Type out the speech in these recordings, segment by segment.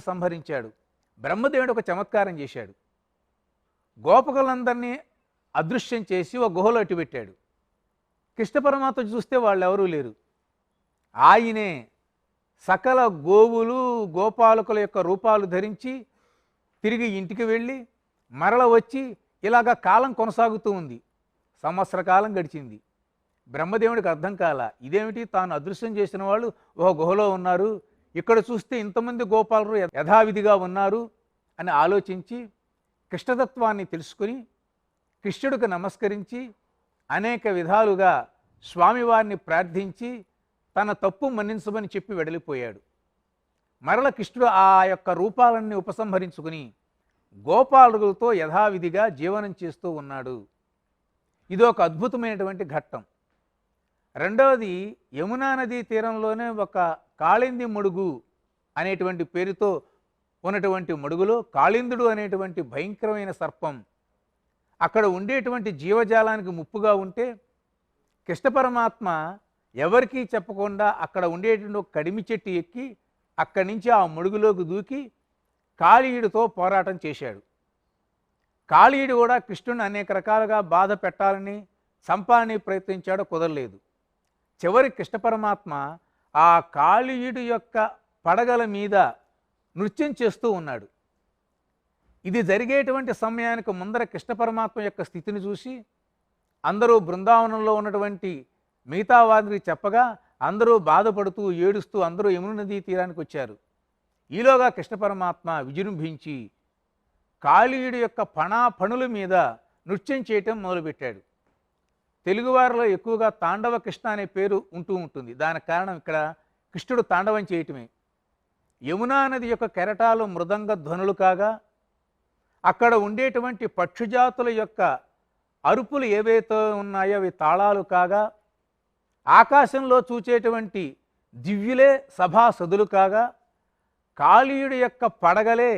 సంహరించాడు. బ్రహ్మదేవుడు ఒక చమత్కారం చేశాడు. గోపకులందరినీ అదృశ్యం చేసి ఒక గుహలో అట్టి పెట్టాడు. కృష్ణ పరమాత్మ చూస్తే వాళ్ళు ఎవరూ లేరు. ఆయనే సకల గోవులు గోపాలకుల యొక్క రూపాలు ధరించి తిరిగి ఇంటికి వెళ్ళి మరల వచ్చి ఇలాగ కాలం కొనసాగుతూ ఉంది. సంవత్సర కాలం గడిచింది. బ్రహ్మదేవుడికి అర్థం కాల ఇదేమిటి తాను అదృశ్యం చేసిన వాళ్ళు ఒక గుహలో ఉన్నారు ఇక్కడ చూస్తే ఇంతమంది గోపాలరు యథావిధిగా ఉన్నారు అని ఆలోచించి కృష్ణతత్వాన్ని తెలుసుకుని కృష్ణుడికి నమస్కరించి అనేక విధాలుగా స్వామివారిని ప్రార్థించి తన తప్పు మన్నించమని చెప్పి వెడలిపోయాడు. మరల కృష్ణుడు ఆ యొక్క రూపాలన్నీ ఉపసంహరించుకుని గోపాలులతో యథావిధిగా జీవనం చేస్తూ ఉన్నాడు. ఇది ఒక అద్భుతమైనటువంటి ఘట్టం. రెండవది యమునా నదీ తీరంలోనే ఒక కాళింది మడుగు అనేటువంటి పేరుతో ఉన్నటువంటి మడుగులో కాళిందుడు అనేటువంటి భయంకరమైన సర్పం. అక్కడ ఉండేటువంటి జీవజాలానికి ముప్పుగా ఉంటే కృష్ణ పరమాత్మ ఎవరికీ చెప్పకుండా అక్కడ ఉండేటువంటి కడిమి చెట్టు ఎక్కి అక్కడి నుంచి ఆ మడుగులోకి దూకి కాళీయుడితో పోరాటం చేశాడు. కాళీయుడు కూడా కృష్ణుని అనేక రకాలుగా బాధ పెట్టాలని చంపాలని ప్రయత్నించాడో కుదరలేదు. చివరి కృష్ణ పరమాత్మ ఆ కాళీయుడి యొక్క పడగల మీద నృత్యం చేస్తూ ఉన్నాడు. ఇది జరిగేటువంటి సమయానికి ముందర కృష్ణ పరమాత్మ యొక్క స్థితిని చూసి అందరూ బృందావనంలో ఉన్నటువంటి మిగతా వారికి చెప్పగా అందరూ బాధపడుతూ ఏడుస్తూ అందరూ యమున నదీ తీరానికి వచ్చారు. ఈలోగా కృష్ణ పరమాత్మ విజృంభించి కాళీయుడి యొక్క పణా పనుల మీద నృత్యం చేయటం మొదలుపెట్టాడు. తెలుగువారిలో ఎక్కువగా తాండవ కృష్ణ అనే పేరు ఉంటూ ఉంటుంది. దానికి కారణం ఇక్కడ కృష్ణుడు తాండవం చేయటమే. యమునా నది యొక్క కెరటాలు మృదంగ ధ్వనులు కాగా అక్కడ ఉండేటువంటి పక్షుజాతుల యొక్క అరుపులు ఏవైతే ఉన్నాయో అవి తాళాలు కాగా ఆకాశంలో చూచేటువంటి దివ్యులే సభాసదులు కాగా కాళీయుడి యొక్క పడగలే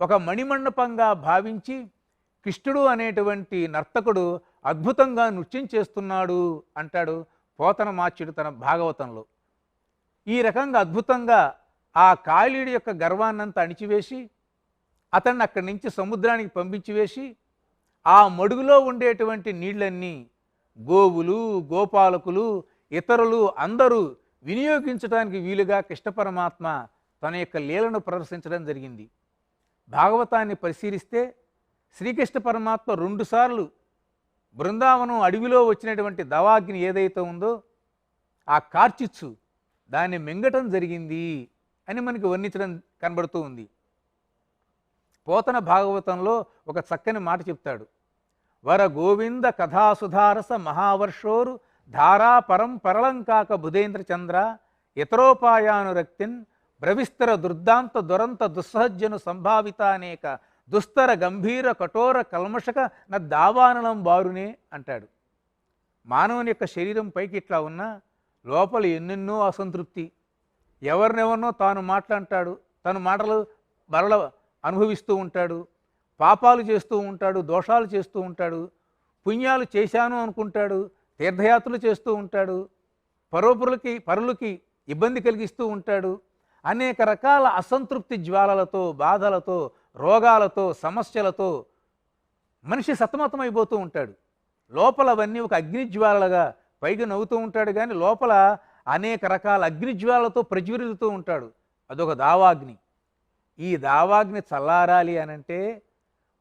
ఒక మణిమండపంగా భావించి కృష్ణుడు అనేటువంటి నర్తకుడు అద్భుతంగా నృత్యం చేస్తున్నాడు అంటాడు పోతన మాచ్యుడు తన భాగవతంలో. ఈ రకంగా అద్భుతంగా ఆ కాళీయుడి యొక్క గర్వాన్నంతా అణిచివేసి అతన్ని అక్కడి నుంచి సముద్రానికి పంపించి వేసి ఆ మడుగులో ఉండేటువంటి నీళ్ళన్నీ గోవులు గోపాలకులు ఇతరులు అందరూ వినియోగించడానికి వీలుగా కృష్ణ పరమాత్మ తన యొక్క లీలను ప్రదర్శించడం జరిగింది. భాగవతాన్ని పరిశీలిస్తే శ్రీకృష్ణ పరమాత్మ రెండుసార్లు బృందావనం అడవిలో వచ్చినటువంటి దవాగ్ని ఏదైతే ఉందో ఆ కార్చిచ్చు దాన్ని మింగటం జరిగింది అని మనకి వర్ణించడం కనబడుతూ ఉంది. పోతన భాగవతంలో ఒక చక్కని మాట చెప్తాడు. వర గోవింద కథాసుధారస మహావర్షోరు ధారా పరం పరలంకాక బుధేంద్ర చంద్ర ఇతరోపాయానురక్తిన్ బ్రవిస్తర దుర్దాంత దురంత దుస్సహజ్యను సంభావిత అనేక దుస్తర గంభీర కఠోర కల్మషక నా దావానలం బారునే అంటాడు. మానవుని యొక్క శరీరం పైకి ఇట్లా ఉన్నా లోపల ఎన్నెన్నో అసంతృప్తి. ఎవరినెవరినో తాను మాట్లాంటాడు తన మాటలు మరల అనుభవిస్తూ ఉంటాడు పాపాలు చేస్తూ ఉంటాడు దోషాలు చేస్తూ ఉంటాడు పుణ్యాలు చేశాను అనుకుంటాడు తీర్థయాత్రలు చేస్తూ ఉంటాడు పరోపురులకి పరులకి ఇబ్బంది కలిగిస్తూ ఉంటాడు అనేక రకాల అసంతృప్తి జ్వాలలతో బాధలతో రోగాలతో సమస్యలతో మనిషి సతమతమైపోతూ ఉంటాడు. లోపల అవన్నీ ఒక అగ్నిజ్వాలలుగా పైకి నవ్వుతూ ఉంటాడు కానీ లోపల అనేక రకాల అగ్నిజ్వాలతో ప్రజ్వరిల్లుతూ ఉంటాడు. అదొక దావాగ్ని. ఈ దావాగ్ని చల్లారాలి అనంటే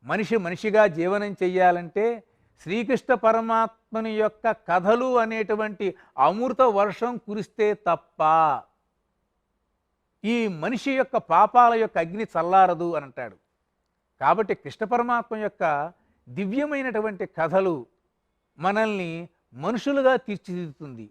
మనిషి మనిషిగా జీవనం చెయ్యాలంటే శ్రీకృష్ణ పరమాత్మని యొక్క కథలు అనేటువంటి అమృత వర్షం కురిస్తే తప్ప ఈ మనిషి యొక్క పాపాల యొక్క అగ్ని చల్లారదు అని అంటాడు. కాబట్టి కృష్ణ పరమాత్మ యొక్క దివ్యమైనటువంటి కథలు మనల్ని మనుషులుగా తీర్చిదిద్దుతుంది.